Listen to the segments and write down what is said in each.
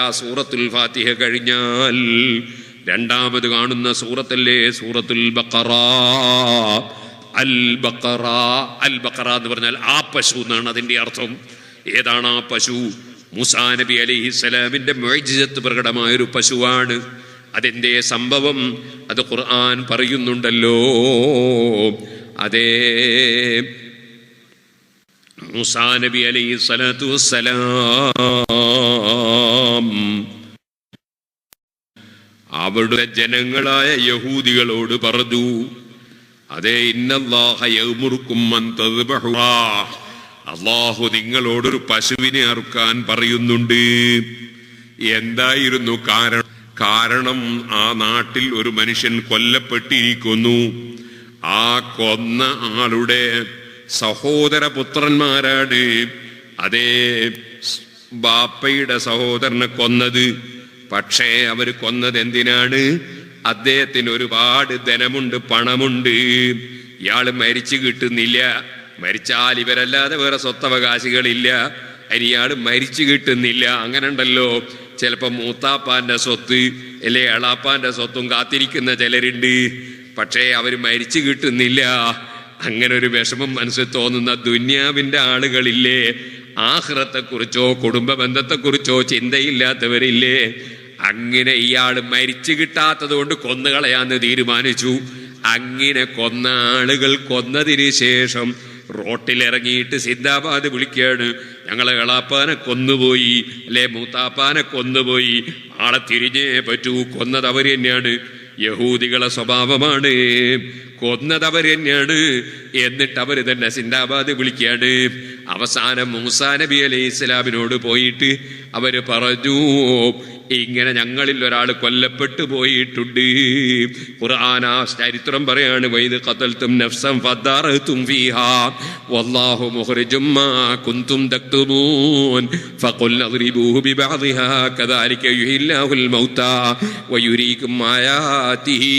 ആ സൂറത്തുൽ ഫാത്തിഹ കഴിഞ്ഞാൽ രണ്ടാമത് കാണുന്ന സൂറത്തല്ലേ? സൂറത്തുൽ ബക്കറ അൽ ബക്കറ അൽ ബക്കറ എന്ന് പറഞ്ഞാൽ ആ പശു എന്നാണ് അതിന്റെ അർത്ഥം. ഏതാണ് ആ പശു? മുസാ നബി അലിഹിസ്സലാമിന്റെ മൊയ്ജിസത്ത് പ്രകടമായ ഒരു പശുവാണ്. അതിന്റെ സംഭവം? അത് ഖുർആൻ പറയുന്നുണ്ടല്ലോ. അതേ മൂസാ നബി അലൈഹി സ്വലാത്തു വസ്സലാം. അവരുടെ ജനങ്ങളായ യഹൂദികളോട് പറഞ്ഞു അതേ അള്ളാഹു നിങ്ങളോടൊരു പശുവിനെ അറുക്കാൻ പറയുന്നുണ്ട്. എന്തായിരുന്നു കാരണം? കാരണം ആ നാട്ടിൽ ഒരു മനുഷ്യൻ കൊല്ലപ്പെട്ടിരിക്കുന്നു. ആ കൊന്ന ആളുടെ സഹോദര പുത്രന്മാരാണ് അതേ ബാപ്പയുടെ സഹോദരനെ കൊന്നത്. പക്ഷേ അവർ കൊന്നത് എന്തിനാണ്? അദ്ദേഹത്തിന് ഒരുപാട് ധനമുണ്ട് പണമുണ്ട്. ഇയാൾ മരിച്ചു കിട്ടുന്നില്ല. മരിച്ചാൽ ഇവരല്ലാതെ വേറെ സ്വത്തവകാശികളില്ല. അതിന് ഇയാൾ മരിച്ചു കിട്ടുന്നില്ല. അങ്ങനെ ഉണ്ടല്ലോ ചിലപ്പോ മൂത്താപ്പാന്റെ സ്വത്ത് അല്ലെ എളാപ്പാന്റെ സ്വത്തും കാത്തിരിക്കുന്ന ചിലരുണ്ട്. പക്ഷേ അവർ മരിച്ചു കിട്ടുന്നില്ല. അങ്ങനെ ഒരു വിഷമം മനസ്സിൽ തോന്നുന്ന ദുന്യാവിന്റെ ആളുകളില്ലേ? ആഹ്റത്തെക്കുറിച്ചോ കുടുംബ ബന്ധത്തെക്കുറിച്ചോ ചിന്തയില്ലാത്തവരില്ലേ? അങ്ങനെ ഇയാൾ മരിച്ചു കിട്ടാത്തത് കൊണ്ട് കൊന്നുകളയാന്ന് തീരുമാനിച്ചു. അങ്ങനെ കൊന്ന ആളുകൾ കൊന്നതിന് ശേഷം റോട്ടിലിറങ്ങിയിട്ട് സിദ്ധാബാദ് വിളിക്കുകയാണ്. ഞങ്ങളെ എളാപ്പാനെ കൊന്നുപോയി അല്ലെ മൂത്താപ്പാനെ കൊന്നുപോയി ആളെ തിരിഞ്ഞേ പറ്റൂ കൊന്നത് അവർ തന്നെയാണ്. യഹൂദികളെ സ്വഭാവമാണ്. കൊന്നത് അവർ തന്നെയാണ് എന്നിട്ട് അവർ തന്നെ സിന്ദാബാദ് വിളിക്കുകയാണ് അവസാനം മൂസാ നബി അലൈഹി ഇസ്ലാമിനോട് പോയിട്ട് അവർ പറഞ്ഞു ഇങ്ങനെ ഞങ്ങളിൽ ഒരാൾ കൊല്ലപ്പെട്ടു പോയിട്ടുണ്ട്. ഖുർആൻ ആ ചരിത്രം പറയാണ് വൈദ് ഖതൽതും നഫ്സം ഫദാറതും ഫീഹാ വല്ലാഹു മുഖ്രിജും മാ കുൻതും തക്തുമൂൻ ഫഖുൽ അദ്രിബൂഹു ബിബഅദിഹാ കദാലിക യുഹില്ലാഹുൽ മൗതാ വയുരീകും ആയാതിഹി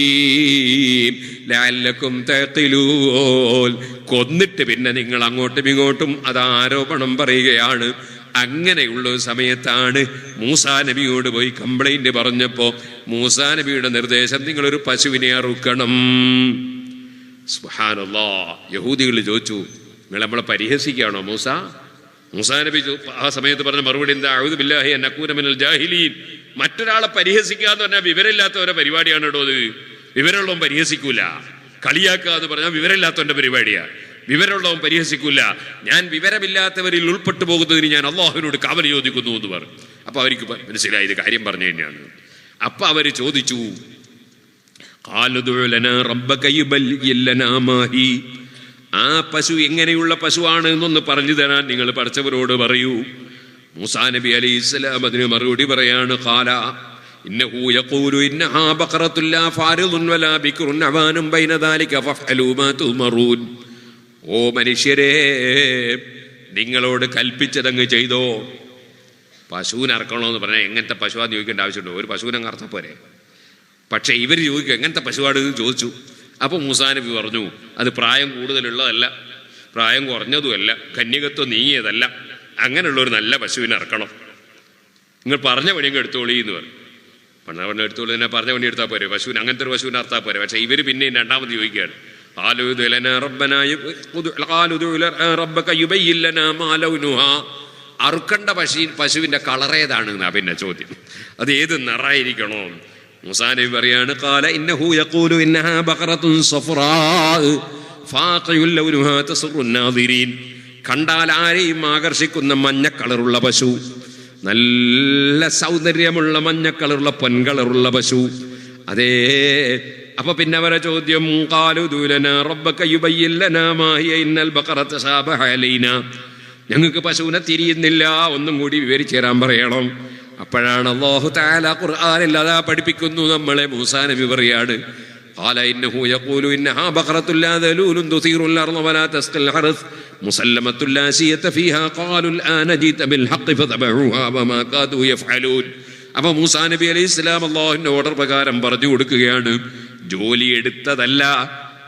ലഅല്ലകും തഖിലൂൻ. കൊന്നിട്ട് പിന്നെ നിങ്ങൾ അങ്ങോട്ടും ഇങ്ങോട്ടും അത് ആരോപണം പറയുകയാണ്. അങ്ങനെയുള്ള ഒരു സമയത്താണ് മൂസാ നബിയോട് പോയി കംപ്ലൈന്റ് പറഞ്ഞപ്പോ മൂസാ നബിയുടെ നിർദ്ദേശം നിങ്ങളൊരു പശുവിനെ അറുക്കണം. യഹൂദികൾ ചോദിച്ചു നിങ്ങൾ നമ്മളെ പരിഹസിക്കുകയാണോ മൂസ? മൂസാ നബി ആ സമയത്ത് പറഞ്ഞ മറുപടി എന്താ? ജാഹിലീൻ. മറ്റൊരാളെ പരിഹസിക്കുക എന്ന് പറഞ്ഞാൽ വിവരമില്ലാത്തവരെ പരിപാടിയാണ് കേട്ടോ അത്. വിവരമുള്ളവൻ പരിഹസിക്കൂല. കളിയാക്കുക എന്ന് പറഞ്ഞാൽ വിവരമില്ലാത്തവന്റെ പരിപാടിയാ വിവരമുള്ളവൻ പരിഹസിക്കില്ല ഞാൻ വിവരമില്ലാത്തവരിൽ ഉൾപ്പെട്ടു പോകുന്നതിന് ഞാൻ അള്ളാഹുവിനോട് കവല ചോദിക്കുന്നു എന്ന് പറഞ്ഞു. അപ്പോൾ അവർക്ക് മനസ്സിലായി ഇത് കാര്യം പറഞ്ഞു തന്നെയാണ്. അപ്പൊ അവർ ചോദിച്ചു ആ പശു എങ്ങനെയുള്ള പശുവാണ് എന്നൊന്ന് പറഞ്ഞു തരാൻ നിങ്ങൾ പഠിച്ചവരോട് പറയൂ. മൂസാ നബി അലി ഇസ്ലാം അതിന് മറുപടി പറയാണ് കാല ഇന്നഹൂയൂൻ ഓ മനുഷ്യരെ നിങ്ങളോട് കൽപ്പിച്ചതങ്ങ് ചെയ്തോ? പശുവിനെ അറക്കണോ എന്ന് പറഞ്ഞാൽ എങ്ങനത്തെ പശുവാന്ന് ചോദിക്കേണ്ട ആവശ്യമുണ്ടോ? ഒരു പശുവിനെ അങ്ങ് അറുത്താൽ പോരെ. പക്ഷെ ഇവർ ചോദിക്കും എങ്ങനത്തെ പശുവാണ് ചോദിച്ചു. അപ്പോൾ മൂസാനബി പറഞ്ഞു അത് പ്രായം കൂടുതലുള്ളതല്ല പ്രായം കുറഞ്ഞതുമല്ല കന്യകത്വം നീങ്ങിയതല്ല അങ്ങനെയുള്ള ഒരു നല്ല പശുവിനെ ഇറക്കണം നിങ്ങൾ പറഞ്ഞ പണിയങ്ങ് എടുത്തോളി എന്ന് പറഞ്ഞു. പറഞ്ഞ പണി എടുത്തോളി തന്നെ പറഞ്ഞ പണി എടുത്താൽ പോരെ പശുവിന് അങ്ങനത്തെ ഒരു പശുവിനെ അർത്താൽ പോരെ. പക്ഷേ ഇവർ പിന്നെയും രണ്ടാമത് ചോദിക്കുകയാണ് قالوا ادع لنا ربنا يب- ادع- قالوا ادع لنا ربك يبين لنا ما لونها അറുക്കണ്ട പശു പശുവിന്റെ കളർ ഏതാണ് എന്നാ പിന്നെ ചോദ്യം അത് ഏത് നിറായിരിക്കണോ മുസാനബി പറയാണ് കാല ഇന്നഹു യഖൂലു ഇന്നഹാ ബഖറത്തുൻ സഫറാ ഫാഖിയുൽ ലൗനുഹാ തസുറു നാദിരീൻ കണ്ടാൽ ആരെയും ആകർഷിക്കുന്ന മഞ്ഞ കളറുള്ള പശു നല്ല സൗന്ദര്യമുള്ള മഞ്ഞ കളറുള്ള പൊൻകളറുള്ള പശു അതേ അപ്പൊ പിന്നെ അവരെ ചോദ്യം കാലു ദൂലന റബ്ബക യുബയ്യിൻ ലനാ മാ ഹിയ ഇന്നൽ ബഖറത സാബഹ അലൈനാ ഞങ്ങൾക്ക് പശുവിനെ തിരിയുന്നില്ല ഒന്നും കൂടി വിവരിച്ചു തരാൻ പറയണം അപ്പോഴാണ് അള്ളാഹു താല ഖുർആനിൽ അതാ പഠിപ്പിക്കുന്നു നമ്മളെ മൂസാ നബി പറയാണ് قال إنه يقول إنها بقرة لا ذلول تثير الأرض ولا تسقي الحرث مسلمة لا سية فيها قالوا الآن جئت بالحق فذبحوها وما كادوا يفعلون അപ്പൊ മൂസാ നബി അലൈഹി ഇസ്ലാം അള്ളാഹുവിന്റെ ഓർഡർ പ്രകാരം പറഞ്ഞു കൊടുക്കുകയാണ്. ജോലി എടുത്തതല്ല.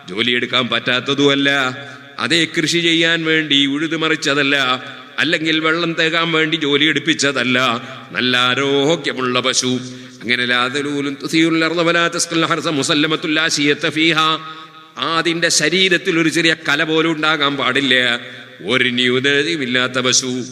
ജോലി എടുക്കാൻ പറ്റാത്തതുമല്ല. അതേ കൃഷി ചെയ്യാൻ വേണ്ടി ഉഴുതുമറിച്ചതല്ല അല്ലെങ്കിൽ വെള്ളം തേകാൻ വേണ്ടി ജോലി എടുപ്പിച്ചതല്ല. നല്ല ആരോഗ്യമുള്ള പശു. അങ്ങനെ. അതിന്റെ ശരീരത്തിൽ ഒരു ചെറിയ കല പോലും ഉണ്ടാകാൻ പാടില്ല. ഒരു ന്യൂനതയുമില്ലാത്ത പശു.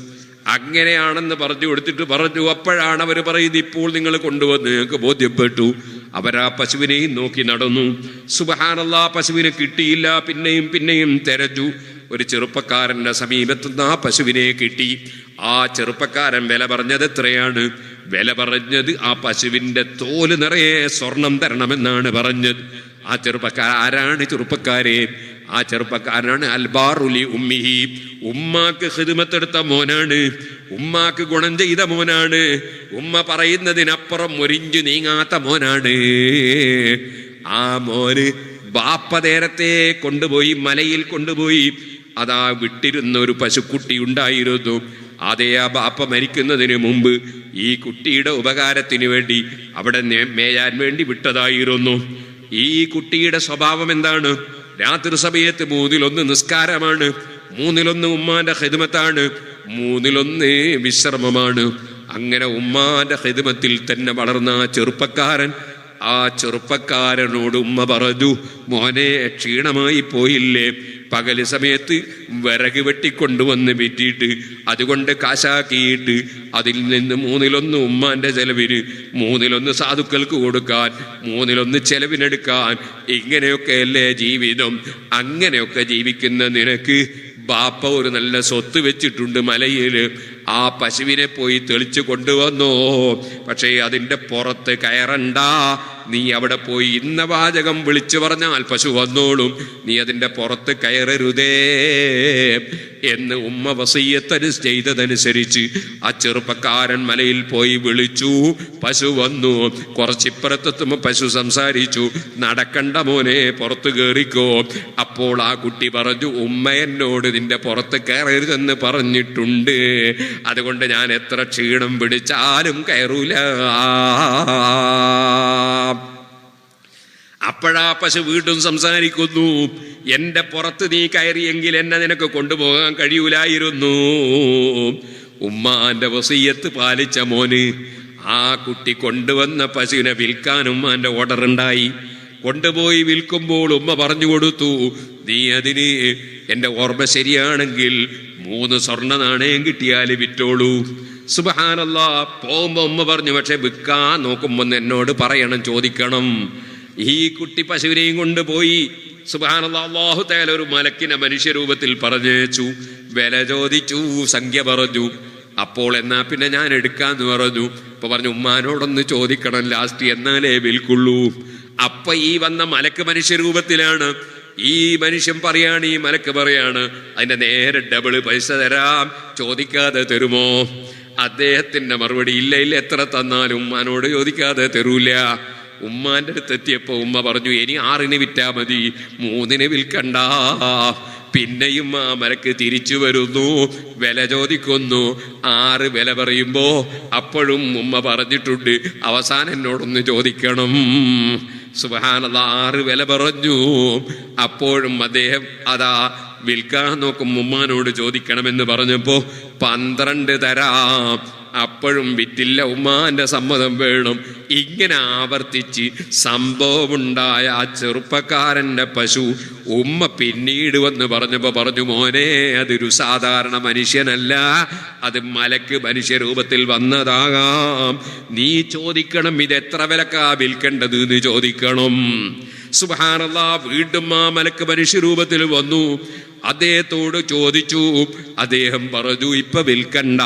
അങ്ങനെയാണെന്ന് പറഞ്ഞു കൊടുത്തിട്ട് പറഞ്ഞു. അപ്പോഴാണ് അവർ പറയുന്നത് ഇപ്പോൾ നിങ്ങൾ കൊണ്ടുവന്ന് നിങ്ങൾക്ക് ബോധ്യപ്പെട്ടു. അവരാ പശുവിനെയും നോക്കി നടന്നു. സുബഹാനല്ല പശുവിന് കിട്ടിയില്ല. പിന്നെയും പിന്നെയും തെരഞ്ഞു. ഒരു ചെറുപ്പക്കാരന്റെ സമീപത്തുനിന്ന് ആ പശുവിനെ കിട്ടി. ആ ചെറുപ്പക്കാരൻ വില പറഞ്ഞത് എത്രയാണ്? വില പറഞ്ഞത് ആ പശുവിന്റെ തോൽ നിറയെ സ്വർണം തരണമെന്നാണ് പറഞ്ഞത്. ആ ചെറുപ്പക്കാർ ആരാണ് ചെറുപ്പക്കാരെ? ആ ചെറുപ്പക്കാരനാണ് അൽബാറുലി ഉമ്മിഹി. ഉമ്മാക്ക് ഹിദ്മത്തെടുത്ത മോനാണ്. ഉമ്മാക്ക് ഗുണം ചെയ്ത മോനാണ്. ഉമ്മ പറയുന്നതിനപ്പുറം ഒരിഞ്ചു നീങ്ങാത്ത മോനാണ്. ആ മോന് ബാപ്പ നേരത്തെ കൊണ്ടുപോയി മലയിൽ കൊണ്ടുപോയി. അതാ വിട്ടിരുന്ന ഒരു പശുക്കുട്ടി ഉണ്ടായിരുന്നു. അതേ ആ ബാപ്പ മരിക്കുന്നതിന് മുമ്പ് ഈ കുട്ടിയുടെ ഉപകാരത്തിന് വേണ്ടി അവിടെ മേയാൻ വേണ്ടി വിട്ടതായിരുന്നു. ഈ കുട്ടിയുടെ സ്വഭാവം എന്താണ്? രാത്രി സമയത്ത് മൂന്നിലൊന്ന് നിസ്കാരമാണ് മൂന്നിലൊന്ന് ഉമ്മാന്റെ ഹിദ്മത്താണ് മൂന്നിലൊന്ന് വിശ്രമമാണ്. അങ്ങനെ ഉമ്മാന്റെ ഹിദ്മത്തിൽ തന്നെ വളർന്ന ചെറുപ്പക്കാരൻ ആ ചെറുപ്പക്കാരനോട് ഉമ്മ പറഞ്ഞു മോനെ ക്ഷീണമായി പോയില്ലേ? പകൽ സമയത്ത് വിറക് വെട്ടിക്കൊണ്ടുവന്ന് വിറ്റിയിട്ട് അതുകൊണ്ട് കാശാക്കിയിട്ട് അതിൽ നിന്ന് മൂന്നിലൊന്ന് ഉമ്മാന്റെ ചെലവിന് മൂന്നിലൊന്ന് സാധുക്കൾക്ക് കൊടുക്കാൻ മൂന്നിലൊന്ന് ചെലവിനെടുക്കാൻ ഇങ്ങനെയൊക്കെയല്ലേ ജീവിതം? അങ്ങനെയൊക്കെ ജീവിക്കുന്ന നിനക്ക് ബാപ്പ ഒരു നല്ല സ്വത്ത് വെച്ചിട്ടുണ്ട് മലയിൽ. ആ പശുവിനെ പോയി തെളിച്ചു കൊണ്ടുവന്നു. പക്ഷേ അതിന്റെ പുറത്ത് കയറണ്ട. നീ അവിടെ പോയി ഇന്ന വാചകം വിളിച്ചു പറഞ്ഞാൽ പശു വന്നോളും. നീ അതിന്റെ പുറത്ത് കയറരുതേ എന്ന് ഉമ്മ വസയ്യത്തന് ചെയ്തതനുസരിച്ച് ആ ചെറുപ്പക്കാരൻ മലയിൽ പോയി വിളിച്ചു. പശു വന്നു. കുറച്ചിപ്പുറത്തെത്തുമ്പോ പശു സംസാരിച്ചു. നടക്കണ്ട മോനെ പുറത്ത് കയറിക്കോ അപ്പോൾ ആ കുട്ടി പറഞ്ഞു ഉമ്മ എന്നോട് നിന്റെ പുറത്ത് കയറരുതെന്ന് പറഞ്ഞിട്ടുണ്ട്. അതുകൊണ്ട് ഞാൻ എത്ര ക്ഷീണം പിടിച്ചാലും കയറൂല. അപ്പോഴാ പശു വീണ്ടും സംസാരിക്കുന്നു എന്റെ പുറത്ത് നീ കയറിയെങ്കിൽ എന്നെ നിനക്ക് കൊണ്ടുപോകാൻ കഴിയൂലായിരുന്നു. ഉമ്മാന്റെ വസീയത്ത് പാലിച്ച മോന് ആ കുട്ടി കൊണ്ടുവന്ന പശുവിനെ വിൽക്കാൻ ഉമ്മാന്റെ ഓർഡർ ഉണ്ടായി. കൊണ്ടുപോയി വിൽക്കുമ്പോൾ ഉമ്മ പറഞ്ഞു കൊടുത്തു നീ അതിന് എന്റെ ഓർമ്മ ശരിയാണെങ്കിൽ മൂന്ന് സ്വർണ നാണയം കിട്ടിയാൽ വിറ്റോളൂ. സുബഹാനല്ല പോകുമ്പോ ഉമ്മ പറഞ്ഞു പക്ഷെ വിൽക്കാൻ നോക്കുമ്പോ എന്നോട് പറയണം ചോദിക്കണം. ഈ കുട്ടി പശുവിനെയും കൊണ്ടുപോയി. സുബഹാനല്ലാ അള്ളാഹു തേല ഒരു മലക്കിനെ മനുഷ്യരൂപത്തിൽ പറഞ്ഞേച്ചു വില ചോദിച്ചു സംഖ്യ പറഞ്ഞു. അപ്പോൾ എന്നാ പിന്നെ ഞാൻ എടുക്കാന്ന് പറഞ്ഞു. ഇപ്പൊ പറഞ്ഞു ഉമ്മാനോടൊന്ന് ചോദിക്കണം ലാസ്റ്റ് എന്നാലേ വിൽക്കുള്ളൂ. അപ്പൊ ഈ വന്ന മലക്ക് മനുഷ്യരൂപത്തിലാണ്. ഈ മനുഷ്യൻ പറയാണ് ഈ മലക്ക് പറയാണ് അതിന്റെ നേരെ ഡബിൾ പൈസ തരാം ചോദിക്കാതെ തരുമോ? അദ്ദേഹത്തിന്റെ മറുപടി ഇല്ല ഇല്ല എത്ര തന്നാലും ഉമ്മാനോട് ചോദിക്കാതെ തരൂല. ഉമ്മാന്റെ അടുത്തെത്തിയപ്പോ ഉമ്മ പറഞ്ഞു ഇനി ആറിന് വിറ്റാ മതി മൂന്നിന് വിൽക്കണ്ട. പിന്നെയും ആ മലക്ക് തിരിച്ചു വരുന്നു. വില ചോദിക്കുന്നു. ആറ് വില പറയുമ്പോ അപ്പോഴും ഉമ്മ പറഞ്ഞിട്ടുണ്ട്. അവസാനം എന്നോടൊന്ന് ചോദിക്കണം. സുബഹാനത ആറ് വില പറഞ്ഞു. അപ്പോഴും അദ്ദേഹം അതാ വിൽക്കാൻ നോക്കും ഉമ്മാനോട് ചോദിക്കണമെന്ന് പറഞ്ഞപ്പോ പന്ത്രണ്ട് തരാം. അപ്പോഴും വിറ്റില്ല ഉമ്മാന്റെ സമ്മതം വേണം. ഇങ്ങനെ ആവർത്തിച്ച് സംഭവമുണ്ടായ ആ ചെറുപ്പക്കാരന്റെ പശു ഉമ്മ പിന്നീട് വന്ന് പറഞ്ഞപ്പോ പറഞ്ഞു മോനെ അതൊരു സാധാരണ മനുഷ്യനല്ല. അത് മലക്ക് മനുഷ്യരൂപത്തിൽ വന്നതാകാം. നീ ചോദിക്കണം ഇത് എത്ര വിലക്കാ വിൽക്കേണ്ടത് എന്ന് ചോദിക്കണം. സുബാനല്ലാ വീണ്ടും ആ മലക്ക് മനുഷ്യരൂപത്തിൽ വന്നു. അദ്ദേഹത്തോട് ചോദിച്ചു അദ്ദേഹം പറഞ്ഞു ഇപ്പൊ വിൽക്കണ്ട.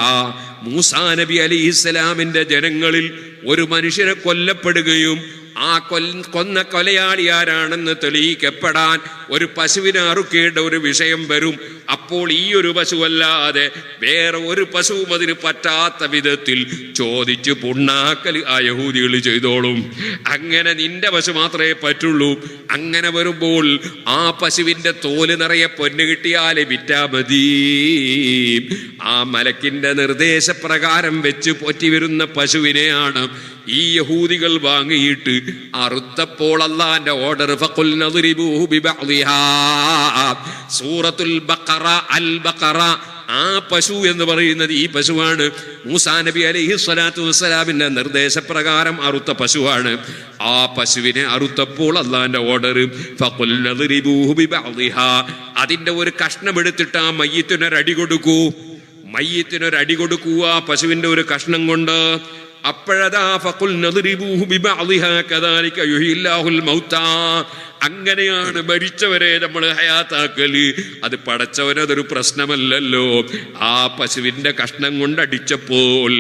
മൂസാ നബി അലി ഇസ്ലാമിന്റെ ജനങ്ങളിൽ ഒരു മനുഷ്യനെ കൊല്ലപ്പെടുകയും ആ കൊൽ കൊന്ന കൊലയാളി ആരാണെന്ന് തെളിയിക്കപ്പെടാൻ ഒരു പശുവിനെ അറുക്കേണ്ട ഒരു വിഷയം വരും. അപ്പോൾ ഈ ഒരു പശുവല്ലാതെ വേറെ ഒരു പശുവും അതിന് പറ്റാത്ത വിധത്തിൽ ചോദിച്ച് പുണ്ണാക്കൽ ആ യഹൂദികൾ ചെയ്തോളും. അങ്ങനെ നിന്റെ പശു മാത്രമേ പറ്റുള്ളൂ. അങ്ങനെ വരുമ്പോൾ ആ പശുവിന്റെ തോൽ നിറയെ പൊന്ന് കിട്ടിയാലേ വിറ്റാ മതി. ആ മലക്കിന്റെ നിർദ്ദേശപ്രകാരം വെച്ച് പോറ്റി വരുന്ന പശുവിനെയാണ് ഈ യഹൂദികൾ വാങ്ങിയിട്ട് അറുത്തപ്പോൾ അള്ളാന്റെ ഓർഡർ. സൂറത്തുൽ ബക്കറ അൽ ബക്കറ ആ പശു എന്ന് പറയുന്നത് ഈ പശുവാണ്. മൂസാ നബി അലൈഹി സ്വലാത്തു വസ്സലാമിന്റെ നിർദ്ദേശപ്രകാരം അറുത്ത പശുവാണ്. ആ പശുവിനെ അറുത്തപ്പോൾ അള്ളാന്റെ ഓർഡർ അതിന്റെ ഒരു കഷ്ണം എടുത്തിട്ട് ആ മയ്യത്തിനൊരടി കൊടുക്കൂ. മയ്യത്തിനൊരടി കൊടുക്കൂ ആ പശുവിന്റെ ഒരു കഷ്ണം കൊണ്ട്. അപ്പോഴതാ ഫഖുൽ നദ്രിബൂഹു ബിബഅദിഹാ കദാലിക യുഹ്യില്ലാഹുൽ മൗത്താ. അങ്ങനെയാണ് മരിച്ചവരെ നമ്മൾ ഹയാത്താക്കൽ. അത് പടച്ചവനതൊരു പ്രശ്നമല്ലല്ലോ. ആ പശുവിന്റെ കഷ്ണം കൊണ്ടടിച്ചപ്പോൾ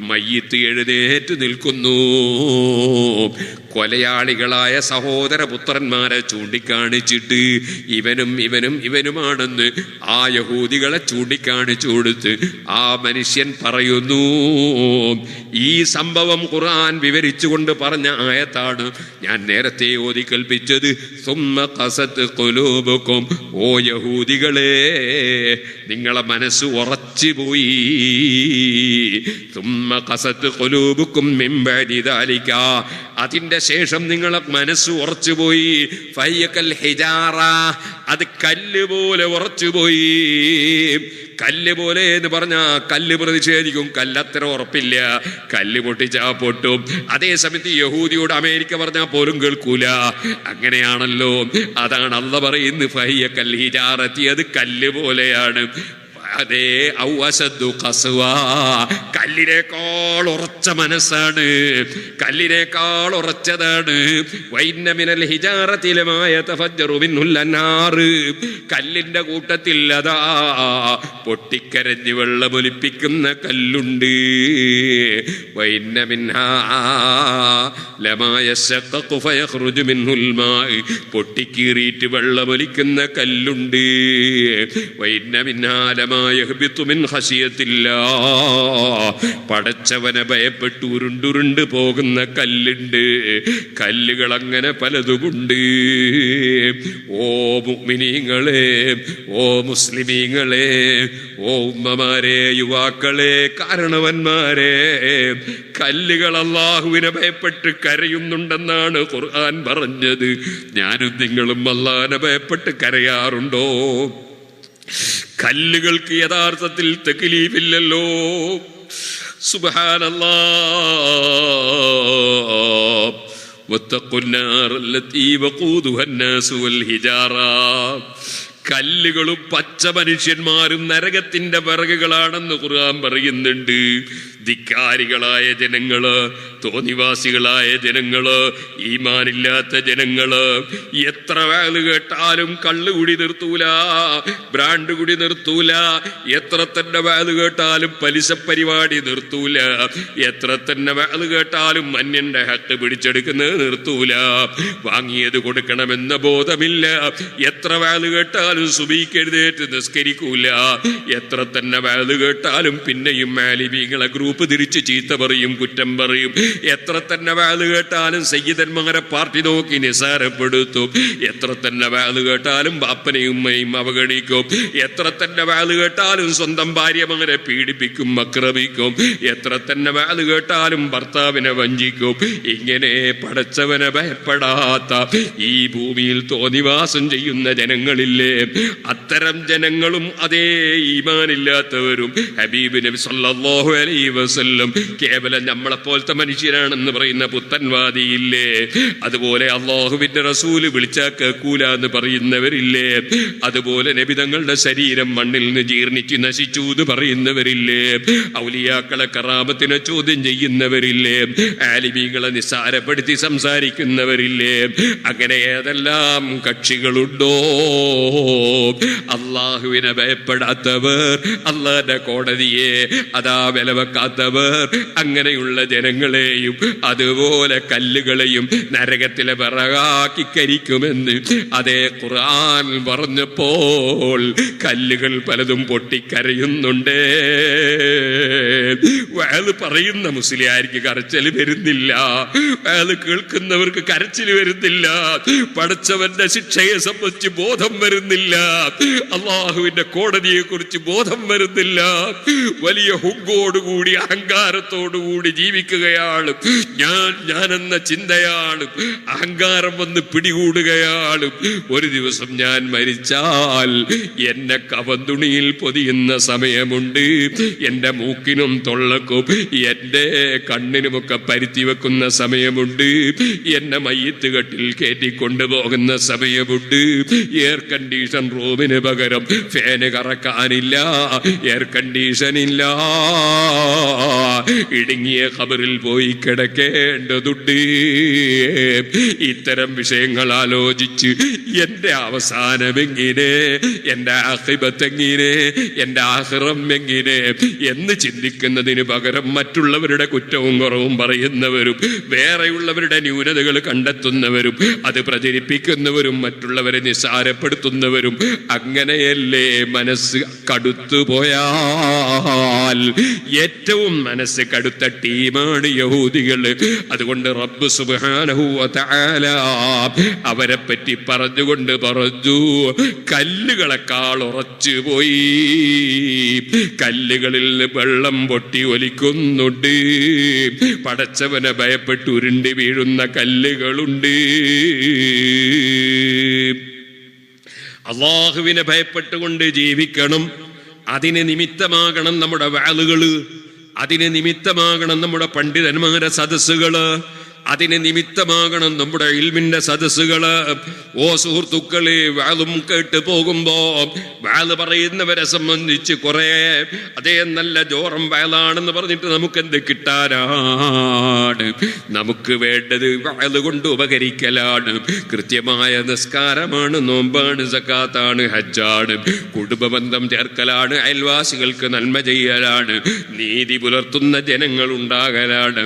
മയ്യത്ത് എഴുന്നേറ്റ് നിൽക്കുന്നു. കൊലയാളികളായ സഹോദര പുത്രന്മാരെ ചൂണ്ടിക്കാണിച്ചിട്ട് ഇവനും ഇവനും ഇവനുമാണെന്ന് ആ യഹൂദികളെ ചൂണ്ടിക്കാണിച്ചു കൊടുത്ത് ആ മനുഷ്യൻ പറയുന്നു ഈ സംഭവം ഖുർആൻ വിവരിച്ചുകൊണ്ട് പറഞ്ഞ ആയത്താണ് ഞാൻ നേരത്തെ ഓതി കൽപ്പിച്ചത് സുമ്മ ഖസത്ത് ഖുലൂബുക്കും ഓ യഹൂദികളെ നിങ്ങളെ മനസ്സ് ഉറച്ചുപോയി. ഖുലൂബുക്കും മിൻ ബഅദി ദാലിക അതിന്റെ ശേഷം നിങ്ങളെ മനസ്സ് ഉറച്ചുപോയി. ഫയ്യക്കൽ ഹിജാറ. അത് കല്ല് പോലെ ഉറച്ചുപോയി. കല്ല് പോലെ എന്ന് പറഞ്ഞാ കല്ല് പ്രതിഷേധിക്കും. കല്ലത്ര ഉറപ്പില്ല. കല്ല് പൊട്ടിച്ചാ പൊട്ടും. അതേ സമയത്ത് യഹൂദിയോട് അമേരിക്ക പറഞ്ഞാൽ പോലും കേൾക്കൂല. അങ്ങനെയാണല്ലോ. അതാണ് അല്ല പറയുന്നത്. ഫയ്യ കൽ ഹിജാറത്തി. അത് കല്ല് പോലെയാണ്. അതേ ഔവസദ്ദു കസുവ. കല്ലിനേക്കാൾ ഉറച്ച മനസ്സാണ്. കല്ലിനേക്കാൾ ഉറച്ചതാണ്. വൈന്നമിനൽ ഹിജാറത്തിലുമായ അൻഹാറ്. കല്ലിന്റെ കൂട്ടത്തിൽ അതാ പൊട്ടിക്കരഞ്ഞ് വെള്ളമൊലിപ്പിക്കുന്ന കല്ലുണ്ട്. പൊട്ടിക്കീറിയിട്ട് വെള്ളമൊലിക്കുന്ന കല്ലുണ്ട്. വൈന്ന പടച്ചവനെ ഭയപ്പെട്ട് ഉരുണ്ടുരുണ്ട് പോകുന്ന കല്ലുണ്ട്. കല്ലുകൾ അങ്ങനെ പലതുമുണ്ട് ഓ മുഅ്മിനീങ്ങളെ ഓ മുസ്ലിമീങ്ങളെ ഓ ഉമ്മമാരെ യുവാക്കളെ കാരണവന്മാരെ കല്ലുകൾ അള്ളാഹുവിനെ ഭയപ്പെട്ട് കരയുന്നുണ്ടെന്നാണ് ഖുർആൻ പറഞ്ഞത്. ഞാനും നിങ്ങളും അള്ളാഹിനെ ഭയപ്പെട്ട് കരയാറുണ്ടോ? കല്ലുകൾക്ക് യഥാർത്ഥത്തിൽ തെക്കിലീഫില്ലല്ലോ കല്ലുകളും പച്ച മനുഷ്യന്മാരും നരകത്തിന്റെ വിറകുകളാണെന്ന് ഖുർആൻ പറയുന്നുണ്ട്. ധിക്കാരികളായ ജനങ്ങൾ തോന്നിവാസികളായ ജനങ്ങൾ ഈമാനില്ലാത്ത ജനങ്ങൾ എത്ര വേൾ കേട്ടാലും കള്ള് കുടി നിർത്തൂല ബ്രാൻഡ് കുടി നിർത്തൂല എത്ര തന്നെ വേൾ കേട്ടാലും പലിശ പരിപാടി നിർത്തൂല എത്ര തന്നെ വേൾ കേട്ടാലും മന്യന്റെ ഹത്ത് പിടിച്ചെടുക്കുന്നത് നിർത്തൂല വാങ്ങിയത് കൊടുക്കണമെന്ന ബോധമില്ല എത്ര വേൾ കേട്ടാലും സുബീക്കെഴുതേറ്റ് നിസ്കരിക്കൂല എത്ര തന്നെ വേൾ കേട്ടാലും പിന്നെയും മാലിബീങ്ങളെ ഗ്രൂപ്പ് തിരിച്ച് ചീത്ത പറയും കുറ്റം പറയും. എത്ര തന്നെ വാത് കേട്ടാലും സയ്യിദന്മാരെ പാർട്ടി നോക്കി നിസാരപ്പെടുത്തും. എത്ര തന്നെ വാത് കേട്ടാലും ബാപ്പനെയും ഉമ്മയും അവഗണിക്കും. എത്ര തന്നെ വാത് കേട്ടാലും സ്വന്തം ഭാര്യമാരെ പീഡിപ്പിക്കും അക്രമിക്കും. എത്ര തന്നെ വാത് കേട്ടാലും ഭർത്താവിനെ വഞ്ചിക്കും. ഇങ്ങനെ പടച്ചവനെ ഭയപ്പെടാത്ത ഈ ഭൂമിയിൽ തോന്നിവാസം ചെയ്യുന്ന ജനങ്ങളില്ലേ? അത്തരം ജനങ്ങളും അതേ ഈമാനില്ലാത്തവരും. ഹബീബ് നബി സല്ലല്ലാഹു അലൈഹി വസല്ലം കേവലം നമ്മളെ പോലത്തെ മനുഷ്യരാണെന്ന് പറയുന്ന പുത്തൻവാദിയില്ലേ? അതുപോലെ അള്ളാഹുവിന്റെ റസൂൽ വിളിച്ചാൽ കേൾക്കൂല എന്ന് പറയുന്നവരില്ലേ? അതുപോലെ നബി തങ്ങളുടെ ശരീരം മണ്ണിൽ നിന്ന് ജീർണിച്ച് നശിച്ചു എന്ന് പറയുന്നവരില്ലേ? ഔലിയാക്കളെ കറാമത്തിനെ ചോദ്യം ചെയ്യുന്നവരില്ലേ? ആലിമീങ്ങളെ നിസ്സാരപ്പെടുത്തി സംസാരിക്കുന്നവരില്ലേ? അങ്ങനെ ഏതെല്ലാം കക്ഷികളുണ്ടോ? അള്ളാഹുവിനെ ഭയപ്പെടാത്തവർ അള്ളാന്റെ കോടതിയെ അതാ വില വെക്കാത്തവർ അങ്ങനെയുള്ള ജനങ്ങളെയും അതുപോലെ കല്ലുകളെയും നരകത്തിലെ വിറകാക്കി കരിക്കുമെന്ന് അതേ ഖുർആൻ പറഞ്ഞപ്പോൾ കല്ലുകൾ പലതും പൊട്ടിക്കരയുന്നുണ്ടേ. അയാൾ പറയുന്ന മുസ്ലിയാർക്ക് കരച്ചൽ വരുന്നില്ല. അയാൾ കേൾക്കുന്നവർക്ക് കരച്ചിൽ വരുന്നില്ല. പഠിച്ചവന്റെ ശിക്ഷയെ സംബന്ധിച്ച് ബോധം വരുന്നില്ല. അള്ളാഹുവിന്റെ കോടതിയെ കുറിച്ച് ബോധം വരുന്നില്ല. വലിയ ഹുങ്കോടുകൂടി അഹങ്കാരത്തോടുകൂടി ജീവിക്കുകയാണ് ഞാൻ ഞാനെന്ന ചിന്തയാണ് അഹങ്കാരം വന്ന് പിടികൂടുകയാണ് ഒരു ദിവസം ഞാൻ മരിച്ചാൽ എന്നെ കവന്തുണിയിൽ പൊതിയുന്ന സമയമുണ്ട്. എന്റെ മൂക്കിനും തൊള്ളക്കും എന്റെ കണ്ണിനുമൊക്കെ പരുത്തി വെക്കുന്ന സമയമുണ്ട്. എന്നെ മയ്യത്ത് കെട്ടിൽ കയറ്റിക്കൊണ്ടുപോകുന്ന സമയമുണ്ട്. എയർ കണ്ടീഷൻ റൂമിന് പകരം ഫാന് കറക്കാനില്ല. എയർ കണ്ടീഷൻ ഇല്ല. ഇടുങ്ങിയ ഖബറിൽ പോയി കിടക്കേണ്ടതുണ്ട്. ഇത്തരം വിഷയങ്ങൾ ആലോചിച്ച് എന്റെ അവസാനം എങ്ങനെ എന്റെ ആഹിബത്ത് എങ്ങനെ എന്റെ ആഹ്റം എങ്ങനെ എന്ന് ചിന്തിക്കുന്നതിന് പകരം മറ്റുള്ളവരുടെ കുറ്റവും കുറവും പറയുന്നവരും വേറെയുള്ളവരുടെ ന്യൂനതകൾ കണ്ടെത്തുന്നവരും അത് പ്രചരിപ്പിക്കുന്നവരും മറ്റുള്ളവരെ നിസ്സാരപ്പെടുത്തുന്നവരും അങ്ങനെയല്ലേ മനസ്സ് കടുത്തുപോയാൽ ഏറ്റവും മനസ്സ് കടുത്ത ടീമാണ് യഹൂദികൾ. അതുകൊണ്ട് റബ്ബ് അവരെ പറ്റി പറഞ്ഞുകൊണ്ട് പറഞ്ഞു കല്ലുകളെക്കാൾ ഉറച്ചു പോയി. കല്ലുകളിൽ വെള്ളം പൊട്ടി ഒലിക്കുന്നുണ്ട്. പടച്ചവനെ ഭയപ്പെട്ട് ഉരുണ്ടി വീഴുന്ന കല്ലുകളുണ്ട്. അള്ളാഹുവിനെ ഭയപ്പെട്ടുകൊണ്ട് ജീവിക്കണം. അതിന് നിമിത്തമാകണം നമ്മുടെ വാളുകൾ. അതിന് നിമിത്തമാകണം നമ്മുടെ പണ്ഡിതന്മാരെ സദസ്സുകൾ. അതിന് നിമിത്തമാകണം നമ്മുടെ ഇൽമിന്റെ സദസ്സുകൾ. ഓ സുഹൃത്തുക്കളെ വാളും കേട്ട് പോകുമ്പോ വാൾ പറയുന്നവരെ സംബന്ധിച്ച് കുറെ അതേ നല്ല ജോറം വയലാണെന്ന് പറഞ്ഞിട്ട് നമുക്ക് എന്ത് കിട്ടാനാണ്? നമുക്ക് വേണ്ടത് വാൾ കൊണ്ട് ഉപകരിക്കലാണ്. കൃത്യമായ നിസ്കാരമാണ് നോമ്പാണ് സക്കാത്താണ് ഹജ്ജാണ്. കുടുംബബന്ധം ചേർക്കലാണ് അയൽവാസികൾക്ക് നന്മ ചെയ്യലാണ്. നീതി പുലർത്തുന്ന ജനങ്ങൾ ഉണ്ടാകലാണ്